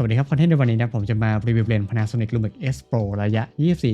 สวัสดีครับ คอนเทนต์ในวันนี้นะผมจะมารีวิวเลนส์ Panasonic Lumix S Pro ระยะ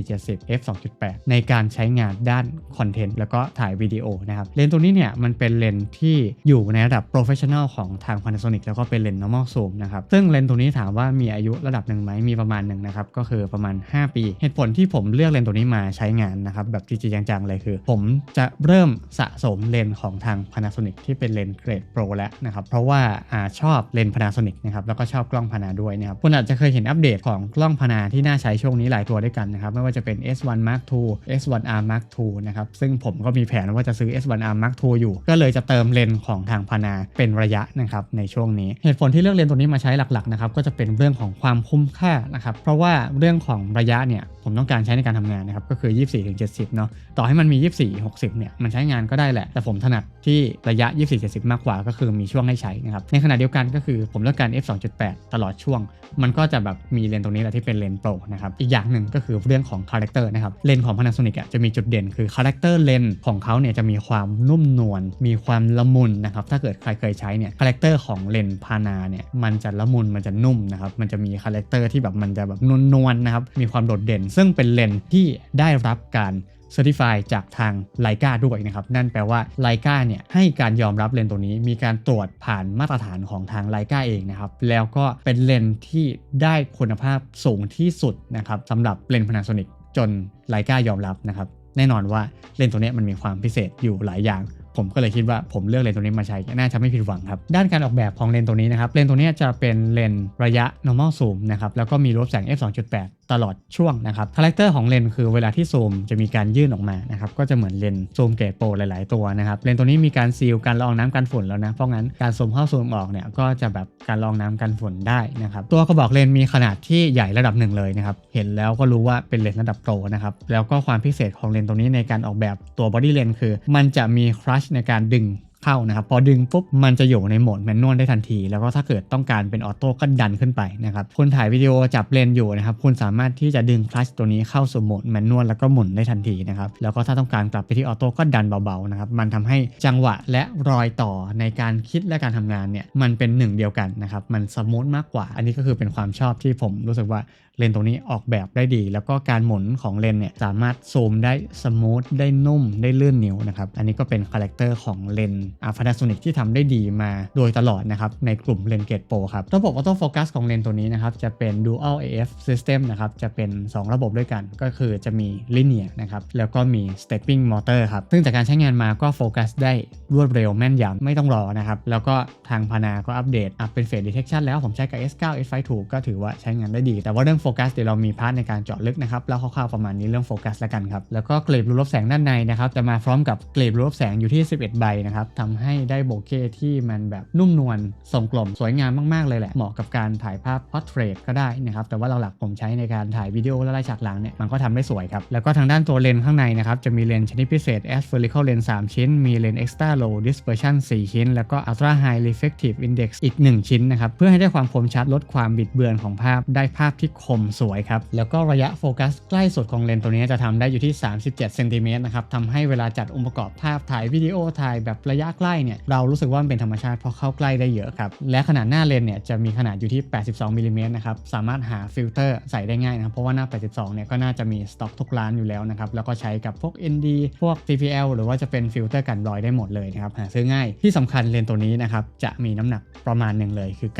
2470 f 2.8 ในการใช้งานด้านคอนเทนต์แล้วก็ถ่ายวิดีโอนะครับ เลนส์ตัวนี้เนี่ยมันเป็นเลนส์ที่อยู่ในระดับ professional ของทาง Panasonic แล้วก็เป็นเลนส์ normal zoom นะครับ ซึ่งเลนส์ตัวนี้ถามว่ามีอายุระดับหนึ่งไหมมีประมาณหนึ่งนะครับ ก็คือประมาณ 5 ปี เหตุผลที่ผมเลือกเลนส์ตัวนี้มาใช้งานนะครับแบบจริงจังๆเลยคือ ผมจะเริ่มสะสมเลนส์ของทาง Panasonic ที่เป็นเลนส์เกรด Pro แล้วนะครับเพราะว่าอาชอบเลนส์ Panasonic นะครับแล้วก็ชอบกล้องพานาด้วยนะครับคุณอาจจะเคยเห็นอัปเดตของกล้องพานาที่น่าใช้ช่วงนี้หลายตัวด้วยกันนะครับไม่ว่าจะเป็น S1 Mark II S1R Mark II นะครับซึ่งผมก็มีแผนว่าจะซื้อ S1R Mark II อยู่ ก็เลยจะเติมเลนส์ของทางพานาเป็นระยะนะครับในช่วงนี้ เหตุผลที่เลือกเลนส์ตัวนี้มาใช้หลักๆนะครับก็จะเป็นเรื่องของความคุ้มค่านะครับเพราะว่าเรื่องของระยะเนี่ยผมต้องการใช้ในการทำงานนะครับก็คือ 24-70 เนาะต่อให้มันมี 24-60 เนี่ยมันใช้งานก็ได้แหละ แต่ผมถนัดที่ระยะ 24-70 มากกว่าก็คือมีช่วงให้ใช้นะครับในขณะเดียวกันก็คือผมเลือกการ f 2.8 ตลอดช่วงมันก็จะแบบมีเลนส์ตรงนี้แหละที่เป็นเลนส์โปรนะครับ อีกอย่างหนึ่งก็คือเรื่องของคาแรคเตอร์นะครับ เลนส์ของ Panasonic อะจะมีจุดเด่นคือคาแรคเตอร์เลนส์ของเขาเนี่ยจะมีความนุ่มนวล มีความละมุนนะครับ ถ้าเกิดใครเคยใช้เนี่ยคาแรคเตอร์ของเลนส์พานาเนี่ยมันจะละมุน มันจะนุ่มนะครับ มันจะมีคาแรคเตอร์ที่แบบมันจะแบบนวลๆนะครับ มีความโดดเด่น ซึ่งเป็นเลนส์ที่ได้รับการ เซอร์ติฟายจากทางไลกาด้วยนะครับ นั่นแปลว่าไลกาเนี่ยให้การยอมรับเลนส์ตัวนี้มีการตรวจผ่านมาตรฐานของทางไลกาเองนะครับ แล้วก็เป็นเลนส์ที่ได้คุณภาพสูงที่สุดนะครับสำหรับเลนส์ Panasonic จนไลกายอมรับนะครับ แน่นอนว่าเลนส์ตัวนี้มันมีความพิเศษอยู่หลายอย่างผมก็เลยคิดว่าผมเลือกเลนส์ตัวนี้มาใช้น่าจะไม่ผิดหวังครับ ด้านการออกแบบของเลนส์ตัวนี้นะครับ เลนส์ตัวนี้จะเป็นเลนส์ระยะ normal zoom นะครับ แล้วก็มีรูปแสง f 2.8ตลอดช่วงนะครับคาแรคเตอร์ของเลนคือเวลาที่ซูมจะมีการยื่นออกมานะครับก็จะเหมือนเลนซูมเกรดโปรหลาย ๆ ตัวนะครับเลนตัวนี้มีการซีลการละองน้ำกันฝุ่นแล้วนะเพราะงั้นการซูมเข้าซูมออกเนี่ยก็จะแบบการละองน้ำกันฝุ่นได้นะครับตัวกระบอกเลนมีขนาดที่ใหญ่ระดับหนึ่งเลยนะครับเห็นแล้วก็รู้ว่าเป็นเลนระดับโปรนะครับแล้วก็ความพิเศษของเลนตัวนี้ในการออกแบบตัวบอดี้เลนคือ มันจะมีครัชในการดึง เข้านะครับ พอดึงปุ๊บมันจะอยู่ในโหมดแมนนวลได้ทันที แล้วก็ถ้าเกิดต้องการเป็นออโต้ก็ดันขึ้นไปนะครับคุณถ่ายวิดีโอจับเลนอยู่นะครับคุณสามารถที่จะดึงคลัชตัวนี้เข้าสู่โหมดแมนนวลแล้วก็หมุนได้ทันทีนะครับแล้วก็ถ้าต้องการกลับไปที่ออโต้ก็ดันเบาๆนะครับมันทำให้จังหวะและรอยต่อในการคิดและการทำงานเนี่ยมันเป็นหนึ่งเดียวกันนะครับมันสมูทมากกว่า อันนี้ก็คือเป็นความชอบที่ผมรู้สึกว่าเลนส์ตรงนี้ออกแบบได้ดี แล้วก็การหมุนของเลนส์เนี่ยสามารถซูมได้สมูทได้นุ่มได้ลื่นนิ้วนะครับ อันนี้ก็เป็นคาแรคเตอร์ของเลนส์อาพานาโซนิกที่ทำได้ดีมาโดยตลอดนะครับ ในกลุ่มเลนส์เกตโปรครับ ระบบออโต้โฟกัสของเลนส์ตัวนี้นะครับ จะเป็น Dual AF System นะครับ จะเป็น 2 ระบบด้วยกัน ก็คือจะมี Linear นะครับ แล้วก็มี Stepping Motor ครับ ซึ่งจากการใช้งานมาก็โฟกัสได้รวดเร็วแม่นยำไม่ต้องรอนะครับ แล้วก็ทางพานาก็อัปเดตอัพเป็น Face Detection แล้วผมใช้กับ S9 S5 II ก็ถือว่าใช้งานได้ดี แต่ว่าเรื่องโฟกัสเดี๋ยวเรามีพาร์ทในการเจาะลึกนะครับแล้วคร่าวๆประมาณนี้เรื่องโฟกัสแล้วกันครับแล้วก็เกรดรูลบแสงด้านในนะครับจะมาพร้อมกับเกรดรูลบแสงอยู่ที่ 11 ใบนะครับทำให้ได้โบเก้ที่มันแบบนุ่มนวลทรงกลมสวยงามมากๆเลยแหละเหมาะกับการถ่ายภาพพอร์เทรตก็ได้นะครับแต่ว่าเราหลักผมใช้ในการถ่ายวิดีโอและไล่ฉากหลังเนี่ยมันก็ทำได้สวยครับแล้วก็ทางด้านตัวเลนข้างในนะครับจะมีเลนชนิดพิเศษ aspherical lens 3 ชิ้น มีเลน extra low dispersion 4 ชิ้น แล้วก็ ultra high reflective index อีก 1 ชิ้นนะครับเพื่อให้ได้ความคมชัดลดความบิดเบือนของภาพได้ภาพที่คมสวยครับ แล้วก็ระยะโฟกัสใกล้สุดของเลนส์ตัวนี้จะทำได้อยู่ที่ 37เซนติเมตรนะครับทำให้เวลาจัดองค์ประกอบภาพถ่ายวิดีโอถ่ายแบบระยะใกล้เนี่ยเรารู้สึกว่ามันเป็นธรรมชาติเพราะเข้าใกล้ได้เยอะครับ และขนาดหน้าเลนส์เนี่ยจะมีขนาดอยู่ที่ 82มิลลิเมตรนะครับ สามารถหาฟิลเตอร์ใส่ได้ง่ายนะครับ เพราะว่าหน้า 82 เนี่ยก็น่าจะมีสต็อกทุกร้านอยู่แล้วนะครับ แล้วก็ใช้กับพวก ND พวก TPL หรือว่าจะเป็นฟิลเตอร์กันรอยได้หมดเลยนะครับ หาซื้อง่าย ที่สำคัญเลนส์ตัวนี้นะครับจะมีน้ำหนักประมาณหนึ่งเลยคือ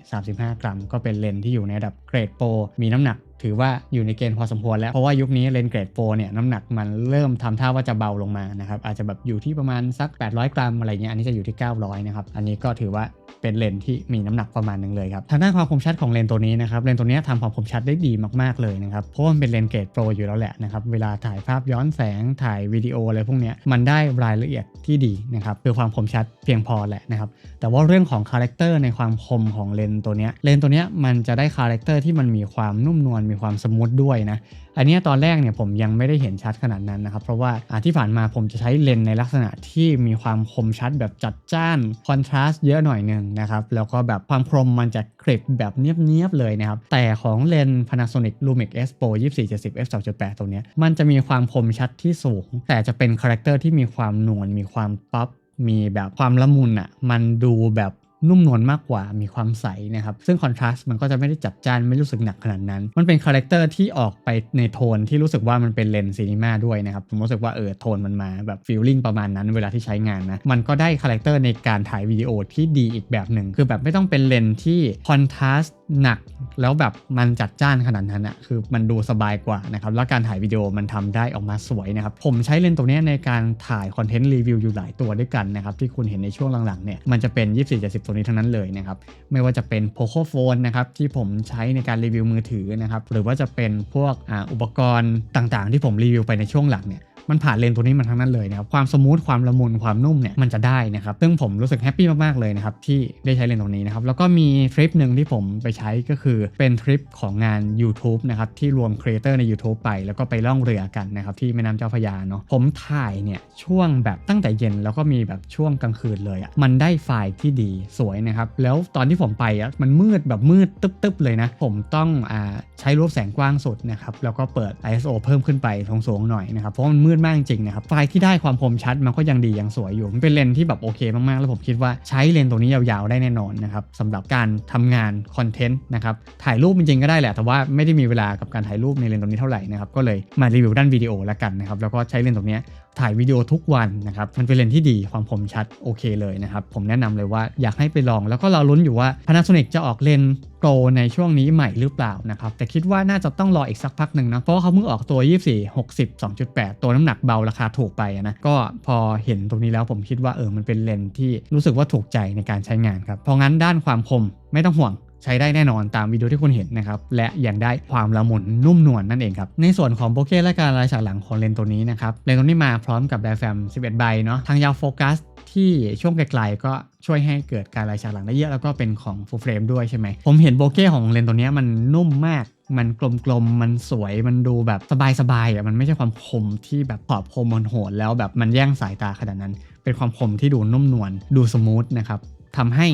935 กรัม ก็เป็นเลนส์ที่อยู่ในระดับ เกรดโปรมีน้ำหนัก ถือว่าอยู่ในเกณฑ์พอสมควรแล้ว เพราะว่ายุคนี้เลนเกรดโปรเนี่ยน้ำหนักมันเริ่มทำท่าว่าจะเบาลงมานะครับอาจจะแบบอยู่ที่ประมาณสัก 800 กรัมอะไรเงี้ยอันนี้จะอยู่ที่ 900นะครับอันนี้ก็ถือว่าเป็นเลนที่มีน้ำหนักประมาณหนึงเลยครับทางด้านความคมชัดของเลนตัวนี้นะครับเลนตัวนี้ทำความคมชัดได้ดีมากๆเลยนะครับเพราะมันเป็นเลนเกรดโปรอยู่แล้วแหละนะครับเวลาถ่ายภาพย้อนแสงถ่ายวิดีโออะไรพวกเนี้ยมันได้รายละเอียดที่ดีนะครับคือความคมชัดเพียงพอแหละนะครับแต่ว่าเรื่องของคาแรคเตอร์ในความคมของเลนตัวเนี้ยเลนตัวเนี้ยมันจะได้คาแรคเตอร์ที่มันมีความนุ่มนวลมีีความสมูทด้วยนะ อันนี้ตอนแรกเนี่ยผมยังไม่ได้เห็นชัดขนาดนั้นนะครับ เพราะว่าที่ผ่านมาผมจะใช้เลนในลักษณะที่มีความคมชัดแบบจัดจ้านคอนทราสต์เยอะหน่อยหนึ่งนะครับ แล้วก็แบบความคมมันจะคลิปแบบเนียบๆเลยนะครับ แต่ของเลน Panasonic Lumix S Pro 2470 f 2.8ตรงเนี้มันจะมีความคมชัดที่สูง แต่จะเป็นคาแรคเตอร์ที่มีความนวลมีความป๊อปมีแบบความละมุนอะ มันดูแบบ นุ่มนวลมากกว่ามีความใสนะครับซึ่งคอนทราสต์มันก็จะไม่ได้จัดจ้านไม่รู้สึกหนักขนาดนั้น มันเป็นคาแรคเตอร์ที่ออกไปในโทนที่รู้สึกว่ามันเป็นเลนส์ซีนีมาด้วยนะครับผมรู้สึกว่าเออโทนมันมาแบบฟีลลิ่งประมาณนั้นเวลาที่ใช้งานนะมันก็ได้คาแรคเตอร์ในการถ่ายวิดีโอที่ดีอีกแบบหนึ่งคือแบบไม่ต้องเป็นเลนส์ที่คอนทราสต์หนักแล้วแบบมันจัดจ้านขนาดนั้นอะคือมันดูสบายกว่านะครับแล้วการถ่ายวิดีโอมันทำได้ออกมาสวยนะครับผมใช้เลนส์ตัวนี้ในการถ่ายคอนเทนต์รีวิวอยู่หลายตัวด้วยกันนะครับที่คุณเห็นในช่วงหลังๆเนี่ยมันจะเป็น 24-70 ตัวนี้ทั้งนั้นเลยนะครับไม่ว่าจะเป็น Poco Phone นะครับที่ผมใช้ในการรีวิวมือถือนะครับหรือว่าจะเป็นพวกออุปกรณ์ต่างๆ ที่ผมรีวิวไปในช่วงหลังเนี่ย มันผ่านเลนตัวนี้มาทั้งนั้นเลยนะครับความสมูทความละมุนความนุ่มเนี่ยมันจะได้นะครับซึ่งผมรู้สึกแฮปปี้มากๆเลยนะครับที่ได้ใช้เลนตรงนี้นะครับแล้วก็มีทริปหนึ่งที่ผมไปใช้ก็คือเป็นทริปของงาน YouTube นะครับที่รวมครีเอเตอร์ใน YouTube ไป แล้วก็ไปล่องเรือกันนะครับที่แม่น้ำเจ้าพระยาเนาะผมถ่ายเนี่ยช่วงแบบตั้งแต่เย็นแล้วก็มีแบบช่วงกลางคืนเลยอะ่ะมันได้ไฟล์ที่ดีสวยนะครับแล้วตอนที่ผมไปอะ่ะมันมืดแบบมืดตึ๊บๆเลยนะผมต้องอ่าใช้รูปแสงกว้างสุดนะครับแล้วก็เปิด ISO เพิ่มขึ้นไปสูงๆหน่อยนะครับเพราะมันมืดมากจริงนะครับไฟล์ที่ได้ความคมชัดมันก็ยังดียังสวยอยู่มันเป็นเลนที่แบบโอเคมากๆ แล้วผมคิดว่าใช้เลนตัวนี้ยาวๆได้แน่นอนนะครับสำหรับการทำงานคอนเทนต์นะครับถ่ายรูปจริงๆก็ได้แหละแต่ว่าไม่ได้มีเวลากับการถ่ายรูปในเลนตัวนี้เท่าไหร่นะครับก็เลยมารีวิวด้านวิดีโอแล้วกันนะครับแล้วก็ใช้เลนตัวนี้ ถ่ายวิดีโอทุกวันนะครับ มันเป็นเลนส์ที่ดีความคมชัดโอเคเลยนะครับ ผมแนะนำเลยว่าอยากให้ไปลอง แล้วก็เราลุ้นอยู่ว่า Panasonic จะออกเลนส์โปรในช่วงนี้ใหม่หรือเปล่านะครับ แต่คิดว่าน่าจะต้องรออีกสักพักหนึ่งนะเพราะเขาเพิ่งออกตัว 24 60 2.8 ตัวน้ำหนักเบาราคาถูกไปนะก็พอเห็นตรงนี้แล้วผมคิดว่าเออมันเป็นเลนส์ที่รู้สึกว่าถูกใจในการใช้งานครับเพราะงั้นด้านความคมไม่ต้องห่วง ใช้ได้แน่นอนตามวิดีโอที่คุณเห็นนะครับ และยังได้ความละมุนนุ่มนวลนนั่นเองครับ ในส่วนของโบเก้และการลายฉากหลังของเลนส์ตัวนี้นะครับ เลนส์ตัวนี้มาพร้อมกับไดแฟม 11 ใบเนาะ ทางยาวโฟกัสที่ช่วงไกลๆก็ช่วยให้เกิดการลายฉากหลังได้เยอะแล้วก็เป็นของฟูลเฟรมด้วยใช่ไหม ผมเห็นโบเก้ของเลนส์ตัวนี้มันนุ่มมากมันกลมๆมันสวย มันดูแบบสบายๆอะ มันไม่ใช่ความคมที่แบบขอบคมมันโหดแล้วแบบมันแย่งสายตาขนาดนั้น เป็นความคมที่ดูนุ่มนวล ดูสมูทนะครับ ทำให้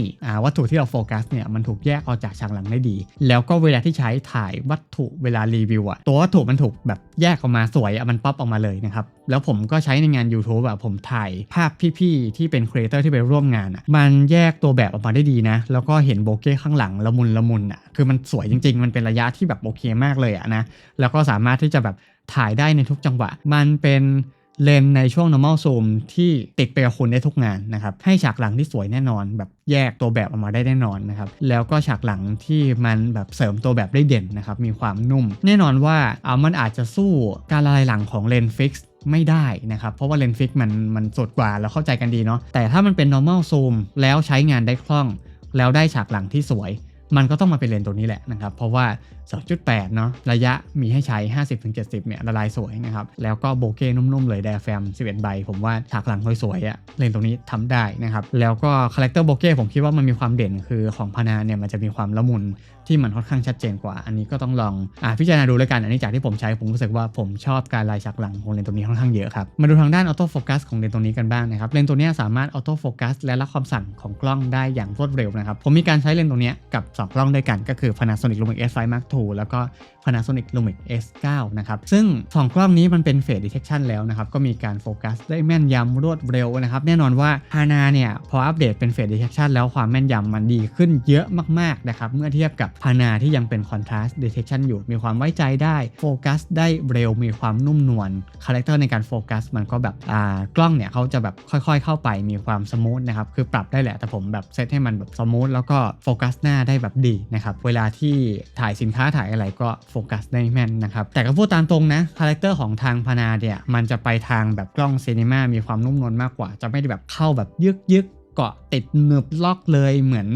วัตถุที่เราโฟกัสเนี่ยมันถูกแยกออกจากฉากหลังได้ดี แล้วก็เวลาที่ใช้ถ่ายวัตถุเวลารีวิวอะตัววัตถุมันถูกแบบแยกออกมาสวยมันป๊อปออกมาเลยนะครับ แล้วผมก็ใช้ในงาน YouTube อะผมถ่ายภาพพี่ๆ ที่เป็นครีเอเตอร์ที่ไปร่วมงานอะมันแยกตัวแบบออกมาได้ดีนะ แล้วก็เห็นโบเก้ข้างหลังละมุนละมุนอะคือมันสวยจริง ๆ มันเป็นระยะที่แบบโอเคมากเลยอะนะแล้วก็สามารถที่จะแบบถ่ายได้ในทุกจังหวะ มันเป็น เลนในช่วง normal zoom ที่ติดไปกับคุณได้ทุกงานนะครับ ให้ฉากหลังที่สวยแน่นอน แบบแยกตัวแบบออกมาได้แน่นอนนะครับ แล้วก็ฉากหลังที่มันแบบเสริมตัวแบบได้เด่นนะครับ มีความนุ่ม แน่นอนว่าเอามันอาจจะสู้การละลายหลังของเลนฟิกไม่ได้นะครับ เพราะว่าเลนฟิกมันมันสดกว่าแล้วเข้าใจกันดีเนาะ แต่ถ้ามันเป็น normal zoom แล้วใช้งานได้คล่อง แล้วได้ฉากหลังที่สวย มันก็ต้องมาเป็นเลนตัวนี้แหละนะครับ เพราะว่า 2.8 เนาะระยะมีให้ใช้ 50-70 เนี่ยละลายสวยนะครับ แล้วก็โบเก้นุ่มๆ เลยไดแฟม 11 ใบ ผมว่าฉากหลังสวยๆอะเลนตรงนี้ทำได้นะครับ แล้วก็คาแรคเตอร์โบเก้ผมคิดว่ามันมีความเด่นคือของพานาเนี่ยมันจะมีความละมุนที่มันค่อนข้างชัดเจนกว่า อันนี้ก็ต้องลองอ่าพิจารณาดูแล้วกัน อันนี้จากที่ผมใช้ผมรู้สึกว่าผมชอบการลายฉากหลังของเลนตัวนี้ค่อนข้างเยอะครับ มาดูทางด้านออโต้โฟกัสของเลนตัวนี้กันบ้างนะครับ เลนตัวนี้สามารถออโต้โฟกัสและรับคำสั่งของกล้องได้อย่างรวดเร็วนะครับ ผมมีการใช้เลนตัวนี้กับ2 กล้องด้วยกันก็คือ Panasonic Lumix S5 Mark II แล้วก็ Panasonic Lumix S9 นะครับ ซึ่ง 2 กล้องนี้มันเป็น Phase Detection แล้วนะครับ ก็มีการโฟกัสได้แม่นยำรวดเร็วนะครับ แน่นอนว่า Hana เนี่ยพออัปเดตเป็น Phase Detection แล้วความแม่นยำมันดีขึ้นเยอะมากๆนะครับเมื่อเทียบกับ Hana ที่ยังเป็น Contrast Detection อยู่มีความไว้ใจได้โฟกัสได้เร็วมีความนุ่มนวลคาแรคเตอร์ในการโฟกัสมันก็แบบอ่ากล้องเนี่ยเขาจะแบบค่อยๆ เข้าไปมีความสมูทนะครับคือปรับได้แหละแต่ผมแบบเซตให้มันแบบสมูทแล้วก็โฟกัสหน้าได้แบบดีนะครับเวลาที่ถ่ายสินค้าถ่ายอะไรก็โฟกัสได้แม่นนะครับแต่ก็พูดตามตรงนะคาแรคเตอร์ของทางพนาเนี่ยมันจะไปทางแบบกล้องซีนีมามีความนุ่มนวลมากกว่า จะไม่ได้แบบเข้าแบบยึกยึก เกาะติดหนึบล็อกเลยเหมือน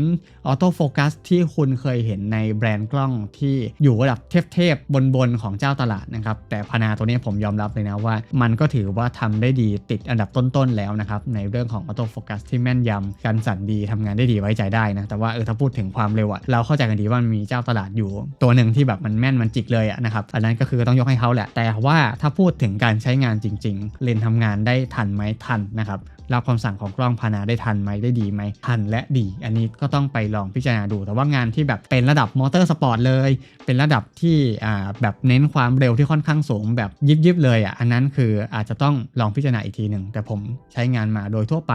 ออโต้โฟกัสที่คุณเคยเห็นในแบรนด์กล้องที่อยู่ระดับเทพๆบนๆของเจ้าตลาดนะครับ แต่พนาตัวนี้ผมยอมรับเลยนะว่า มันก็ถือว่าทำได้ดีติดอันดับต้นๆแล้วนะครับ ในเรื่องของออโต้โฟกัสที่แม่นยำการสั่นดีทำงานได้ดีไว้ใจได้นะ แต่ว่าเออถ้าพูดถึงความเร็วอะเราเข้าใจกันดีว่ามันมีเจ้าตลาดอยู่ ตัวหนึ่งที่แบบมันแม่นมันจิกเลยอะนะครับอันนั้นก็คือต้องยกให้เขาแหละ แต่ว่าถ้าพูดถึงการใช้งานจริง ๆ เลนทำงานได้ทันไหมทันนะครับรับคำสั่งของกล้องพานาได้ทันไหมได้ดีไหมทันและดี อันนี้ก็ต้องไปลองพิจารณาดู แต่ว่างานที่แบบเป็นระดับมอเตอร์สปอร์ตเลย เป็นระดับที่อ่าแบบเน้นความเร็วที่ค่อนข้างสูงแบบยิบยิบเลยอะอันนั้นคืออาจจะต้องลองพิจารณาอีกทีหนึ่งแต่ผมใช้งานมาโดยทั่วไป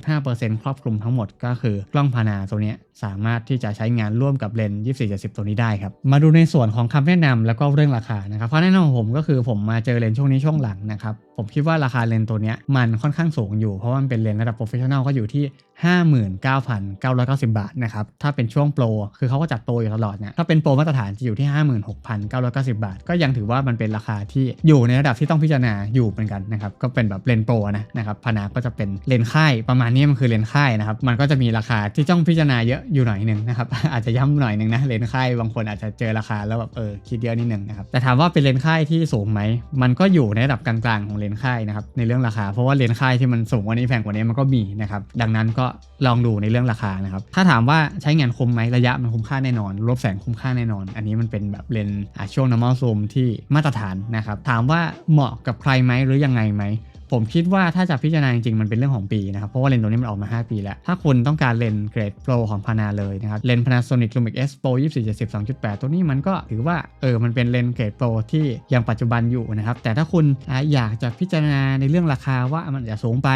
85%ครอบคลุมทั้งหมดก็คือกล้องพานาตัวเนี้ย สามารถที่จะใช้งานร่วมกับเลนส์24-70 ตัวนี้ได้ครับ มาดูในส่วนของคำแนะนำแล้วก็เรื่องราคานะครับเพราะแนะนำของผมก็คือผมมาเจอเลนส์ช่วงนี้ช่วงหลังนะครับผมคิดว่าราคาเลนส์ตัวนี้มันค่อนข้างสูงอยู่เพราะว่ามันเป็นเลนส์ระดับโปรเฟชชั่นแนลก็อยู่ที่ 59,990 บาทนะครับ ถ้าเป็นช่วงโปร คือเขาก็จัดโปรอยู่ตลอดเนี่ย ถ้าเป็นโปรมาตรฐานจะอยู่ที่ 56,990 บาท ก็ยังถือว่ามันเป็นราคาที่อยู่ในระดับที่ต้องพิจารณาอยู่เหมือนกันนะครับ ก็เป็นแบบเลนโปรนะนะครับ พนาก็จะเป็นเลนค่าย ประมาณนี้มันคือเลนค่ายนะครับ มันก็จะมีราคาที่ต้องพิจารณาเยอะอยู่หน่อยหนึ่งนะครับ อาจจะย้ำหน่อยหนึ่งนะ เลนค่ายบางคนอาจจะเจอราคาแล้วแบบเออคิดเยอะนิดนึงนะครับ แต่ถามว่าเป็นเลนค่ายที่สูงไหม มันก็อยู่ในระดับกลางๆของเลนค่ายนะครับ ในเรื่องราคา เพราะว่าเลนค่ายที่มันสูงกว่านี้แพงกว่านี้มันก็มีนะครับดังนั้นก็ลองดูในเรื่องราคานะครับ ถ้าถามว่าใช้งานคมไหมระยะมันคุ้มค่าแน่นอนลบแสงคุ้มค่าแน่นอน อันนี้มันเป็นแบบเลนส์ช่วง normal zoom ที่มาตรฐานนะครับ ถามว่าเหมาะกับใครไหมหรือยังไงไหมผมคิดว่าถ้าจะพิจารณาจริงๆ มันเป็นเรื่องของปีนะครับ เพราะว่าเลนส์ตัวนี้มันออกมา 5 ปีแล้ว ถ้าคุณต้องการเลนส์เกรดโปรของพานาเลยนะครับ เลนส์ Panasonic Lumix S Pro 2470 2.8 ตัวนี้มันก็ถือว่าเออมันเป็นเลนส์เกรดโปรที่ยังปัจจุบันอยู่นะครับ แต่ถ้าคุณอยากจะพิจารณาในเรื่องราคาว่ามันจะสูงไป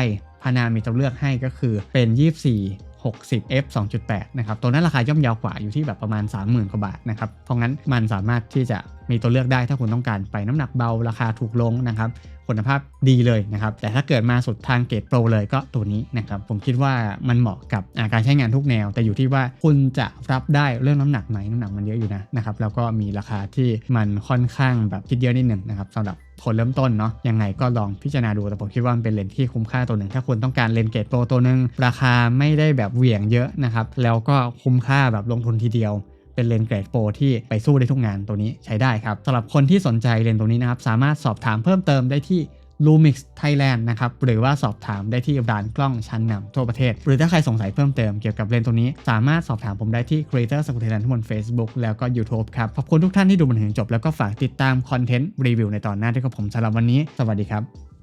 พานามีตัวเลือกให้ก็คือเป็น 24 60 f 2.8 นะครับ ตัวนั้นราคาย่อมเยาวกว่าอยู่ที่แบบประมาณ 30,000 กว่าบาทนะครับ เพราะงั้นมันสามารถที่จะ มีตัวเลือกได้ถ้าคุณต้องการไปน้ำหนักเบาราคาถูกลงนะครับ คุณภาพดีเลยนะครับ แต่ถ้าเกิดมาสุดทางเกรดโปรเลยก็ตัวนี้นะครับ ผมคิดว่ามันเหมาะกับอาการใช้งานทุกแนว แต่อยู่ที่ว่าคุณจะรับได้เรื่องน้ำหนักไหมน้ำหนักมันเยอะอยู่นะนะครับแล้วก็มีราคาที่มันค่อนข้างแบบคิดเยอะนิดหนึ่งนะครับสำหรับคนเริ่มต้นเนาะยังไงก็ลองพิจารณาดูแต่ผมคิดว่ามันเป็นเลนส์ที่คุ้มค่าตัวหนึ่ง ถ้าคุณต้องการเลนส์เกรดโปรตัวหนึ่งราคาไม่ได้แบบเหวี่ยงเยอะนะครับแล้วก็คุ้มค่าแบบลงทุนทีเดียว เป็นเลนส์เกรดโปรที่ไปสู้ได้ทุกงานตัวนี้ใช้ได้ครับสำหรับคนที่สนใจเลนส์ตัวนี้นะครับสามารถสอบถามเพิ่มเติมได้ที่ Lumix Thailand นะครับหรือว่าสอบถามได้ที่ร้านกล้องชั้นนำทั่วประเทศ หรือถ้าใครสงสัยเพิ่มเติมเกี่ยวกับเลนส์ตัวนี้ สามารถสอบถามผมได้ที่ Creator s c u l Thailand ทั้งบน Facebook แล้วก็ YouTube ครับ ขอบคุณทุกท่านที่ดูมาถึงจบแล้วก็ฝากติดตามคอนเทนต์รีวิวในตอนหน้าด้วยกับผมสำหรับวันนี้ สวัสดีครับ